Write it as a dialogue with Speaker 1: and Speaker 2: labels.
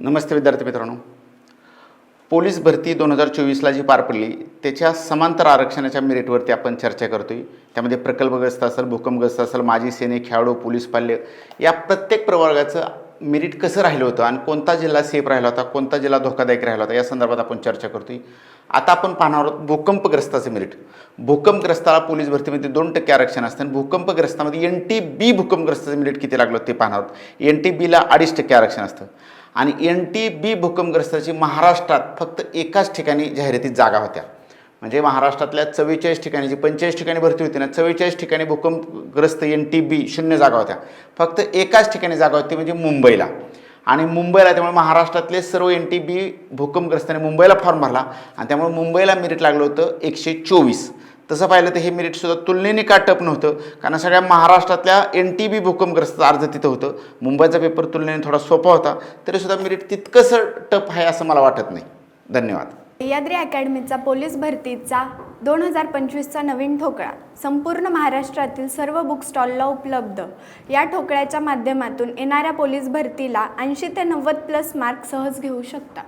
Speaker 1: नमस्ते विद्यार्थी मित्रांनो. पोलीस भरती दोन हजार चोवीसला जी पार पडली त्याच्या समांतर आरक्षणाच्या मेरिटवरती आपण चर्चा करतो आहे त्यामध्ये प्रकल्पग्रस्त असेल भूकंपग्रस्त असेल माजी सैनिक खेळाडू पोलीस पाल्य या प्रत्येक प्रवर्गाचं मेरिट कसं राहिलं होतं आणि कोणता जिल्हा सेफ राहिला होता कोणता जिल्हा धोकादायक राहिला होता या संदर्भात आपण चर्चा करतो आहे आता आपण पाहणार आहोत भूकंपग्रस्ताचं मेरिट. भूकंपग्रस्ताला पोलीस भरतीमध्ये दोन टक्के आरक्षण असतं आणि भूकंपग्रस्तामध्ये एन टी बी भूकंपग्रस्ताचं मेरिट किती लागलं ते पाहणार आहोत. एन टी बीला अडीच टक्के आरक्षण असतं. आणि एन टी बी भूकंपग्रस्ताची महाराष्ट्रात फक्त एकाच ठिकाणी जाहिरातीत जागा होत्या. म्हणजे महाराष्ट्रातल्या चव्वेचाळीस ठिकाणी जी पंचेचाळीस ठिकाणी भरती होती ना चव्वेचाळीस ठिकाणी भूकंपग्रस्त एन टी बी शून्य जागा होत्या. फक्त एकाच ठिकाणी जागा होती म्हणजे मुंबईला. आणि मुंबईला त्यामुळे महाराष्ट्रातले सर्व एन टी बी भूकंपग्रस्तांनी मुंबईला फॉर्म भरला आणि त्यामुळे मुंबईला मेरिट लागलं होतं एकशे चोवीस. तसं पाहिलं तर हे मेरिटसुद्धा तुलनेने का टप नव्हतं? कारण सगळ्या महाराष्ट्रातल्या एन टी बी भूकंपग्रस्त अर्ज तिथं होतं. मुंबईचा पेपर तुलनेने थोडा सोपा होता. तरीसुद्धा मेरिट तितकंसं टप आहे असं मला वाटत नाही. धन्यवाद.
Speaker 2: सह्याद्री अकॅडमीचा पोलीस भरतीचा दोन हजार पंचवीसचा नवीन ठोकळा संपूर्ण महाराष्ट्रातील सर्व बुक स्टॉलला उपलब्ध. या ठोकळ्याच्या माध्यमातून येणाऱ्या पोलीस भरतीला ऐंशी ते नव्वद प्लस मार्क सहज घेऊ शकता.